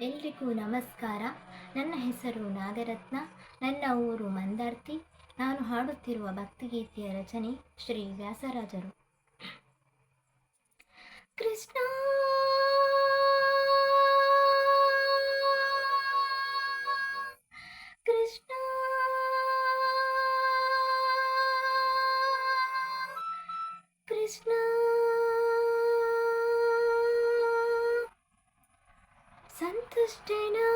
ಎಲ್ರಿಗೂ ನಮಸ್ಕಾರ. ನನ್ನ ಹೆಸರು ನಾಗರತ್ನ. ನನ್ನ ಊರು ಮಂದಾರ್ತಿ. ನಾನು ಹಾಡುತ್ತಿರುವ ಭಕ್ತಿಗೀತೆಯ ರಚನೆ ಶ್ರೀ ವ್ಯಾಸರಾಜರು. ಕೃಷ್ಣ Christina.